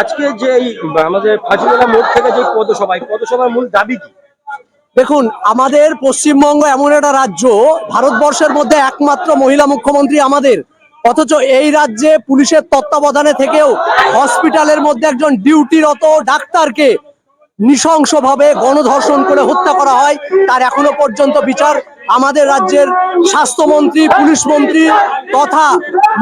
আজকে যে আমাদের ফাজিলা মোড় থেকে যে পদসভা পদসভার মূল দাবি কি? দেখুন, আমাদের পশ্চিমবঙ্গ এমন একটা রাজ্য, ভারতবর্ষের মধ্যে একমাত্র মহিলা মুখ্যমন্ত্রী আমাদের। অথচ এই রাজ্যে পুলিশের তত্ত্বাবধানে থেকেও হসপিটালের মধ্যে একজন ডিউটিরত ডাক্তারকে নৃশংসভাবে গণধর্ষণ করে হত্যা করা হয়, তার এখনও পর্যন্ত বিচার আমাদের রাজ্যের স্বাস্থ্যমন্ত্রী, পুলিশ মন্ত্রী তথা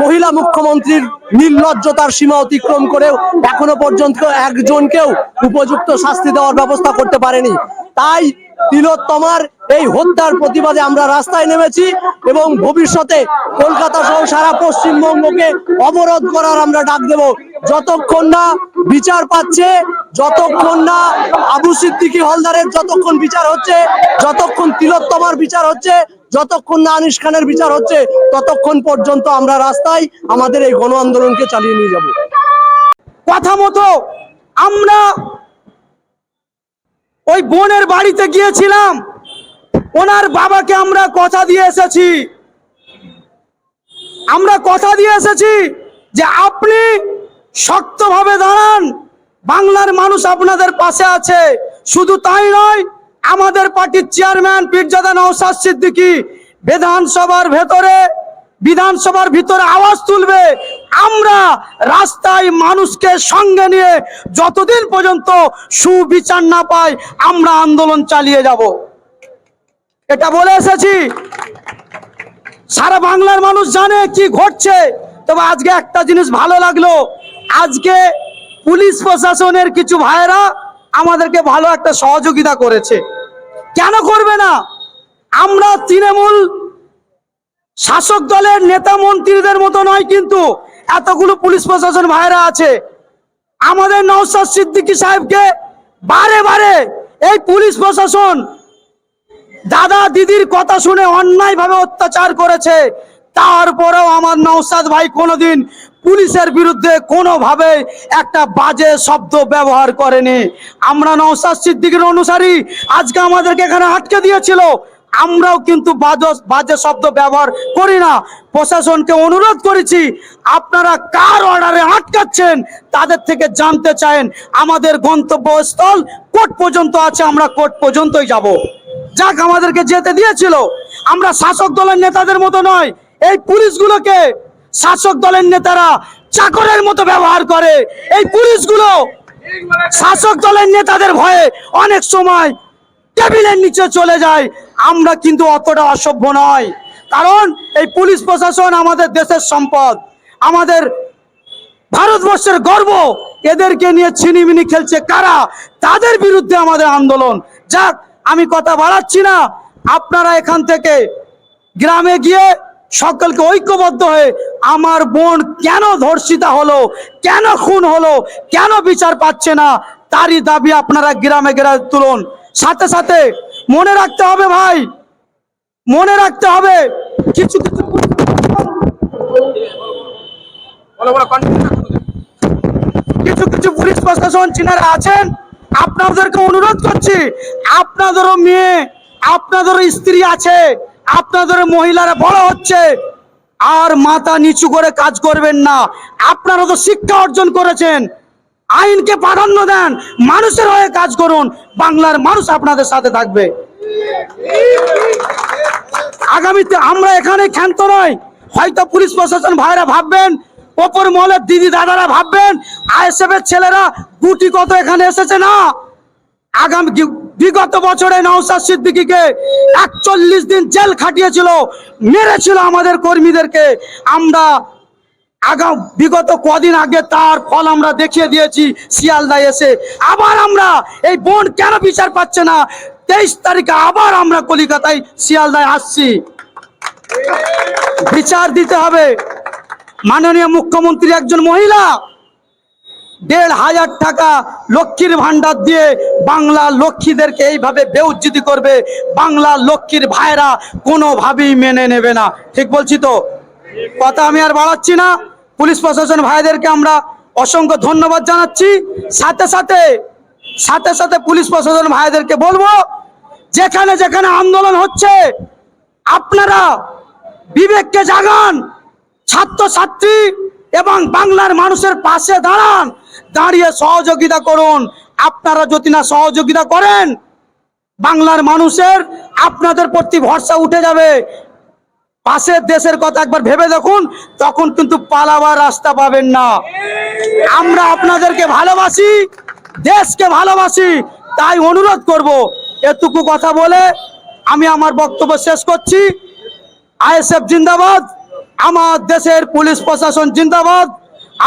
মহিলা মুখ্যমন্ত্রীর নির্লজ্জতার সীমা অতিক্রম করেও এখনও পর্যন্ত একজনকেও উপযুক্ত শাস্তি দেওয়ার ব্যবস্থা করতে পারেনি। তাই তিলোত্তমার এই হত্যার প্রতিবাদে আমরা রাস্তায় নেমেছি এবং ভবিষ্যতে কলকাতা সহ সারা পশ্চিমবঙ্গকে অবরোধ করার আমরা ডাক দেব। যতক্ষণ না বিচার পাচ্ছে, যতক্ষণ না আবু সিদ্দিকী হলদারের যতক্ষণ বিচার হচ্ছে, যতক্ষণ তিলোত্তমার বিচার হচ্ছে, যতক্ষণ না আনিস খানের বিচার হচ্ছে, ততক্ষণ পর্যন্ত আমরা রাস্তায় আমাদের এই গণ আন্দোলনকে চালিয়ে নিয়ে যাব। কথা মতো আমরা ওই বোনের বাড়িতে গিয়েছিলাম। ওনার বাবাকে আমরা কথা দিয়ে এসেছি। আমরা কথা দিয়ে এসেছি যে আপনি শক্তভাবে দাঁড়ান। বাংলার মানুষ আপনাদের পাশে আছে। শুধু তাই নয়, আমাদের পার্টির চেয়ারম্যান পীরজাদা নওসাদ সিদ্দিকী বিধানসভার ভেতরে, বিধানসভার ভিতরে আওয়াজ তুলবে। আমরা রাস্তায় মানুষকে সঙ্গে নিয়ে যতদিন পর্যন্ত সুবিচার না পাই, আমরা আন্দোলন চালিয়ে যাব। এটা বলে এসেছি। সারা বাংলার মানুষ জানে কি ঘটছে। তবে আজকে একটা জিনিস ভালো লাগল। আজকে পুলিশ প্রশাসনের কিছু ভাইয়েরা আমাদেরকে ভালো একটা সহযোগিতা করেছে। কেন করবে না? আমরা তৃণমূল শাসক দলের নেতা মন্ত্রীদের মতো নয় কিন্তু এতগুলো পুলিশ প্রশাসন ভাইরা আছে। আমাদের নওসাদ সিদ্দিকী সাহেবকে বারে বারে এই পুলিশ প্রশাসন দাদা দিদির কথা শুনে অন্যায়ভাবে অত্যাচার করেছে। তারপরেও আমার নওসাদ ভাই কোনোদিন পুলিশের বিরুদ্ধে কোনোভাবে একটা বাজে শব্দ ব্যবহার করেনি। আমরা নওসাদ সিদ্দিকের অনুসারী, আজকে আমাদেরকে এখানে আটকে দিয়েছিল। আমরাও কিন্তু বাজে শব্দ ব্যবহার করি না। প্রশাসনকে অনুরোধ করেছি, আপনারা কার অর্ডারে আটকাচ্ছেন তাদের থেকে জানতে চান আমাদের গন্তব্যস্থল কোর্ট পর্যন্ত আছে, আমরা কোর্ট পর্যন্তই যাব। যাক, আমাদেরকে যেতে দিয়েছিল। আমরা শাসক দলের নেতাদের মতো নয় এই পুলিশগুলোকে শাসক দলের নেতারা চাকরের মতো ব্যবহার করে। এই পুলিশগুলো শাসক দলের নেতাদের ভয়ে অনেক সময় টেবিলের নিচে চলে যায়। আমরা কিন্তু অতটা অসভ্য নয় কারণ এই পুলিশ প্রশাসন আমাদের দেশের সম্পদ। আমাদের ভারতবর্ষের গর্ব। এদেরকে নিয়ে ছিনিমিনি খেলছে কারা? তাদের বিরুদ্ধে আমাদের আন্দোলন। যাক, আমি কথা বাড়াচ্ছি না। আপনারা এখান থেকে গ্রামে গিয়ে সকলকে ঐক্যবদ্ধ হয়ে আমার বোন কেন ধর্ষিতা হলো, কেন খুন হলো, কেন বিচার পাচ্ছে না, তারই দাবি আপনারা গ্রামে গ্রামে তুলুন। সাথে সাথে মনে রাখতে হবে ভাই, মনে রাখতে হবে, কিছু কিছু কিছু কিছু পুলিশ প্রশাসন চিনারা আছেন, আপনাদেরকে অনুরোধ করছি, আপনাদেরও মেয়ে, আপনাদেরও স্ত্রী আছে আপনাদের মহিলারা বড় হচ্ছে। আর মাথা নিচু করে কাজ করবেন না। আপনারা তো শিক্ষা অর্জন করেছেন। আইনকে প্রাধান্য দেন। মানুষের হয়ে কাজ করুন। বাংলার মানুষ আপনাদের সাথে থাকবে। আগামীতে আমরা এখানে ক্ষান্ত নয় হয়তো পুলিশ প্রশাসন ভাইরা ভাববেন, ওপর মহলের দিদি দাদারা ভাববেন আইএসএফ এর ছেলেরা গুটি কত এখানে এসেছে না? আগামী বিগত বছরে নওসাদ সিদ্দিকীকে একচল্লিশ দিন জেল খাটিয়েছিল, মেরেছিল আমাদের কর্মীদেরকে। আমরা আগাম, বিগত কদিন আগে তার ফল আমরা দেখিয়ে দিয়েছি শিয়ালদায় এসে। আবার আমরা এই বোন কেন বিচার পাচ্ছে না? তেইশ তারিখে আবার আমরা কলিকাতায় শিয়ালদায় আসছি। বিচার দিতে হবে। মাননীয় মুখ্যমন্ত্রী একজন মহিলা। দেড় হাজার টাকা লক্ষ্মীর ভান্ডার দিয়ে বাংলা লক্ষ্মীদেরকে এইভাবে বেউজ্জিতি করবে, বাংলা লক্ষ্মীর ভাইরা কোনোভাবেই মেনে নেবে না। ঠিক বলছি তো? কথা আমি আর বাড়াচ্ছি না। পুলিশ প্রশাসন ভাইদেরকে আমরা অসংখ্য ধন্যবাদ জানাচ্ছি। সাথে সাথে সাথে সাথে পুলিশ প্রশাসন ভাইদেরকে বলব, যেখানে যেখানে আন্দোলন হচ্ছে, আপনারা বিবেককে জাগান ছাত্র ছাত্রী এবং বাংলার মানুষের পাশে দাঁড়ান। দাঁড়িয়ে সহযোগিতা করুন। আপনারা যদি না সহযোগিতা করেন, বাংলার মানুষের আপনাদের প্রতি ভরসা উঠে যাবে। পাশের দেশের কথা একবার ভেবে দেখুন, তখন কিন্তু পালাবার রাস্তা পাবেন না। আমরা আপনাদেরকে ভালোবাসি, দেশকে ভালোবাসি, তাই অনুরোধ করব, এটুকু কথা বলে আমি আমার বক্তব্য শেষ করছি। আইএসএফ জিন্দাবাদ, আমার দেশের পুলিশ প্রশাসন জিন্দাবাদ,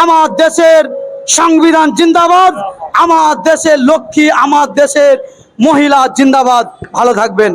আমার দেশের সংবিধান জিন্দাবাদ। আমার দেশের লক্ষ্মী আমার দেশের মহিলা জিন্দাবাদ। ভালো থাকবেন।